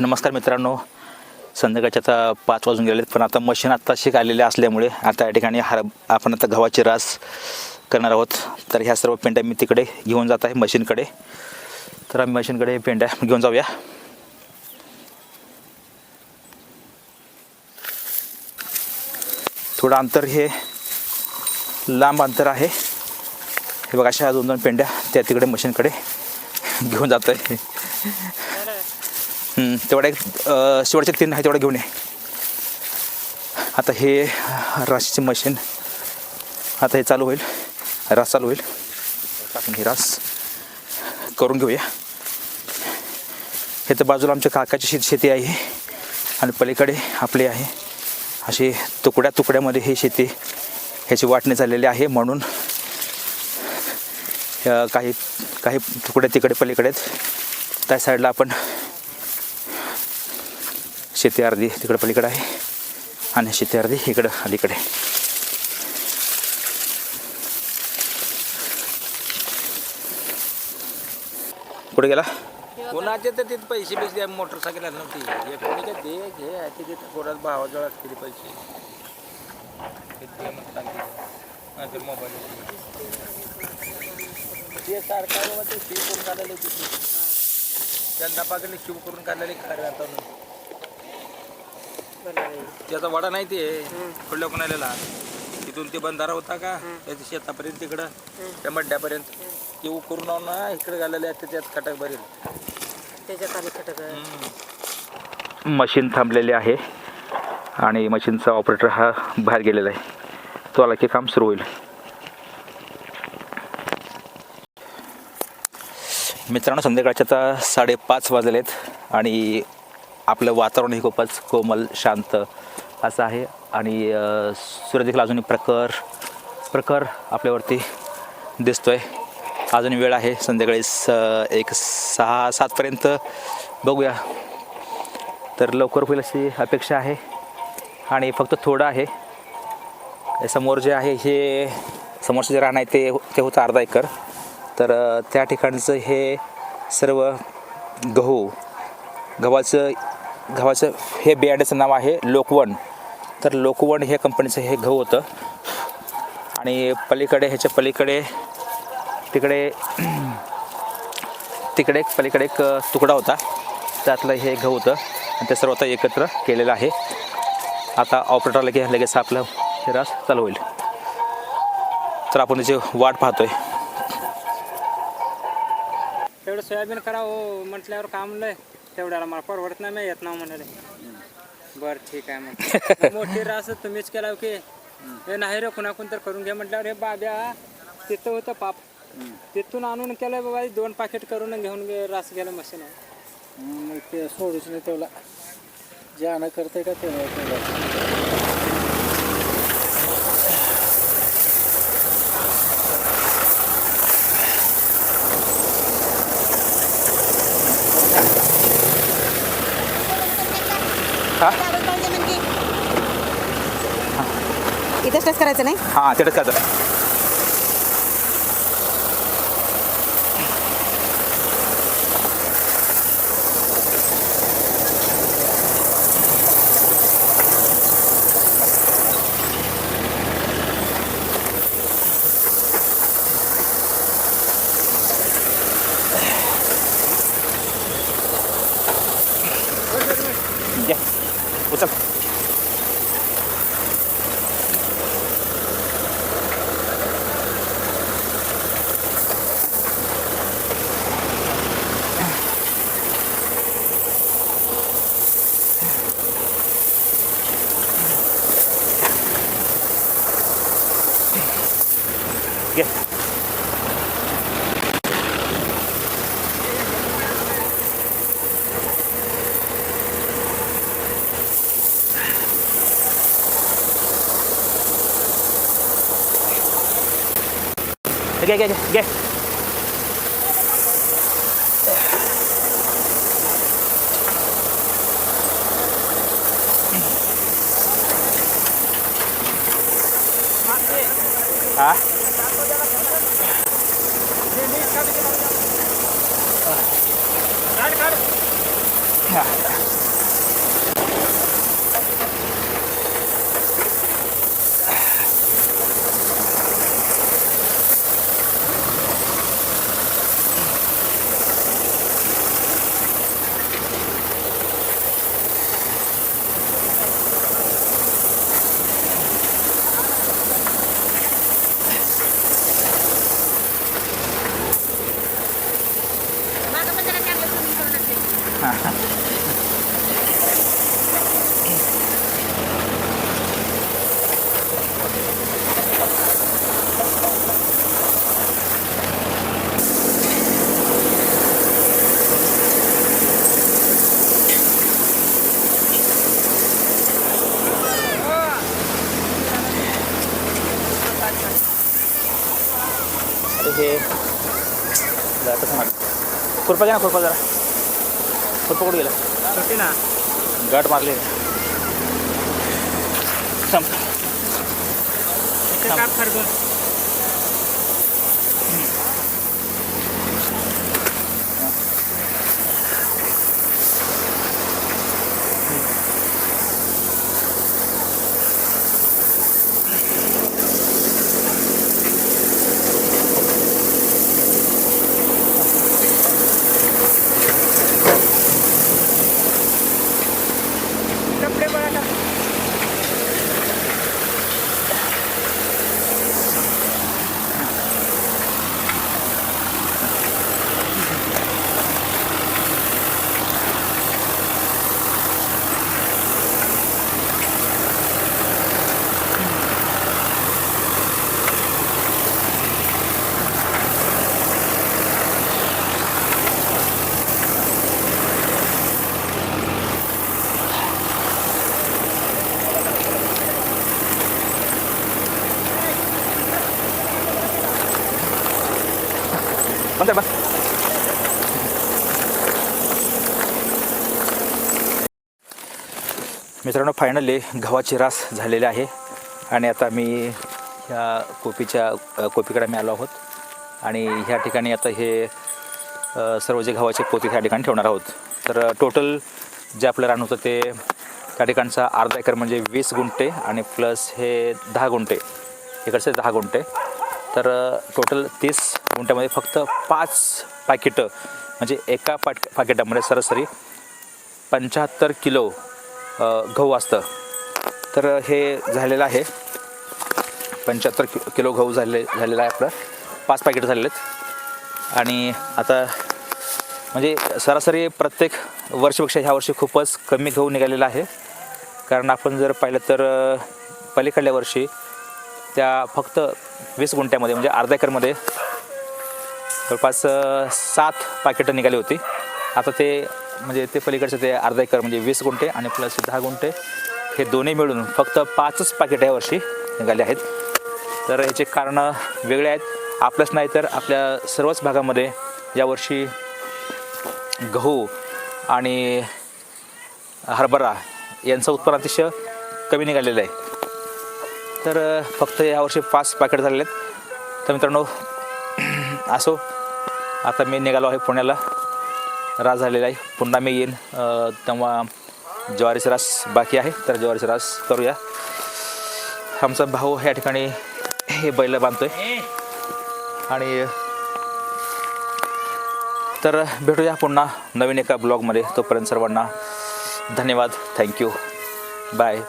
नमस्कार मित्रांनो. संध्याकाळचे आता पाच वाजून गेले पण आता मशीन आत्ता शिक आलेले असल्यामुळे आता या ठिकाणी हर आपण आता गव्हाची रास करणार आहोत. तर ह्या सर्व पेंड्या मी तिकडे घेऊन जात आहे मशीनकडे. तर आम्ही मशीनकडे पेंड्या घेऊन जाऊया. थोडं अंतर हे लांब अंतर आहे. हे बघा अशा दोन दोन पेंड्या त्या तिकडे मशीनकडे घेऊन जात आहे तेवढ्या एक शेवटचे तीन आहे तेवढं घेऊन ये. आता हे राशीचे मशीन आता हे चालू होईल. रास चालू होईल. आपण हे रास. करून घेऊया. हे तर बाजूला आमच्या काकाची शेत शेती आहे. आणि पलीकडे आपली आहे. अशी तुकड्या तुकड्यामध्ये हे शेती ह्याची वाटणी झालेली आहे. म्हणून काही काही तुकड्या तिकडे पलीकडे आहेत. त्या साईडला आपण शेती अर्धी तिकडं पलीकडे आहे. आणि शेती अर्धी इकडं अलीकडे. कुठे गेला? कोणाचे तर तिथे पैसे पैसे मोटरसायकल नव्हती. हे कोणी काय दे घे तिथे कोणाच भावाजवळ असतील पैसे. मोबाईल ते सारखा बाबा ते शिव करून काढलेले त्यांना पाकडे शिव करून काढलेले खरे आता त्याचा वडा नाही ते खुल्या कोणाला तिथून ते बंधारा होता का त्याच्या शेतापर्यंत तिकडं त्या मड्ड्यापर्यंत. ते करून ना इकडे आहेत त्याच्यात खटक भरेल. आम्ही खटक. हम्म. मशीन थांबलेले आहे आणि मशीनचा ऑपरेटर हा बाहेर गेलेला आहे. तो आला की काम सुरू होईल. मित्रांनो संध्याकाळचे आता साडेपाच वाजलेत आणि आपलं वातावरण हे खूपच कोमल शांत असं आहे. आणि सूर्यदेखील सूर्य देखील अजूनही प्रखर प्रखर आपल्यावरती दिसतोय. अजून वेळ आहे. संध्याकाळी स एक सहा सातपर्यंत बघूया. तर लवकर होईल अशी अपेक्षा आहे. आणि फक्त थोडं आहे. समोर जे आहे हे समोरचं जे रान आहे ते ते होतं अर्धा एकर. तर त्या ठिकाणचं हे सर्व गहू गव्हाचं गव्हाचं हे बियाण्याचं नाव आहे लोकवण तर लोकवण हे कंपनीचं हे गहू होतं. आणि पलीकडे ह्याच्या पलीकडे तिकडे तिकडे एक पलीकडे एक तुकडा होता. त्यातलं हे गहू होतं. आणि ते सर्व आता एकत्र केलेलं आहे. आता ऑपरेटर लगे लगेच आपलं हे रास चालू होईल. तर आपण त्याची वाट पाहतोय. तेवढं सोयाबीन करावं हो, म्हटल्यावर काम लय. तेवढ्याला मला परवडत नाही मी येत ना म्हणाले. बर ठीक आहे मग. मोठी रास तुम्हीच केला की. हे नाही रे कुणाकून तर करून घ्या म्हटल्यावर हे बाब्या तिथं होतं पाप. तिथून आणून केलं बाबा दोन पाकिट करून घेऊन गे- रास गेलं मशीन. मग ते सोडूच नाही तेवढा जे आणा करते का ते केलं. इथंच टच करायचं नाही हां तेवढंच काय घे घे घे घे हा मागं अरे हे जरा कसं मार खुरपा ना खुरपा जरा। खुरपा कुठे गेला छोटी ना। गाठ मारली थांब बंद कर, मित्रांनो फायनली गव्हाची रास झालेली आहे. आणि आता मी ह्या कोपीच्या कोपीकडे मी आलो आहोत. आणि ह्या ठिकाणी आता हे सर्व जे गव्हाचे पोते ह्या ठिकाणी ठेवणार आहोत. तर टोटल जे आपलं रान होतं ते त्या ठिकाणचा अर्धा एकर म्हणजे वीस गुंठे आणि प्लस हे दहा गुंठे. इकडचे दहा गुंठे. तर टोटल तीस गुंठ्यामध्ये फक्त पाच पाकिटं म्हणजे एका पाट पाकिटामध्ये सरासरी पंच्याहत्तर किलो गहू असतं. तर हे झालेलं आहे. पंच्याहत्तर कि किलो गहू झाले झालेला आहे आपलं. पाच पाकिटं झालेले आहेत आणि आता म्हणजे सरासरी प्रत्येक वर्षीपेक्षा ह्या वर्षी खूपच कमी गहू निघालेला आहे. कारण आपण जर पाहिलं तर पलीकडल्या वर्षी त्या फक्त वीस गुंठ्यामध्ये म्हणजे अर्धा एकरमध्ये जवळपास सात पाकिटं निघाली होती. आता ते म्हणजे ते पलीकडचं ते अर्धा एकर म्हणजे वीस गुंठे आणि प्लस दहा गुंठे हे दोन्ही मिळून फक्त पाचच पाकिटं यावर्षी निघाले आहेत. तर याचे कारणं वेगळे आहेत. आपलंच नाही तर आपल्या सर्वच भागामध्ये यावर्षी गहू आणि हरभरा यांचं उत्पन्न अतिशय कमी निघालेलं आहे. तर फक्त यावर्षी पाच पाकिट झालेले आहेत. तर मित्रांनो असो आता मी निघालो आहे पुण्याला. रास झालेला आहे. पुन्हा मी येईन. तेव्हा ज्वारीचा रास बाकी आहे. तर ज्वारीचा रास करूया. आमचा भाऊ ह्या ठिकाणी हे बैल बांधतोय. आणि तर भेटूया पुन्हा नवीन एका ब्लॉगमध्ये. तोपर्यंत सर्वांना धन्यवाद. Thank you bye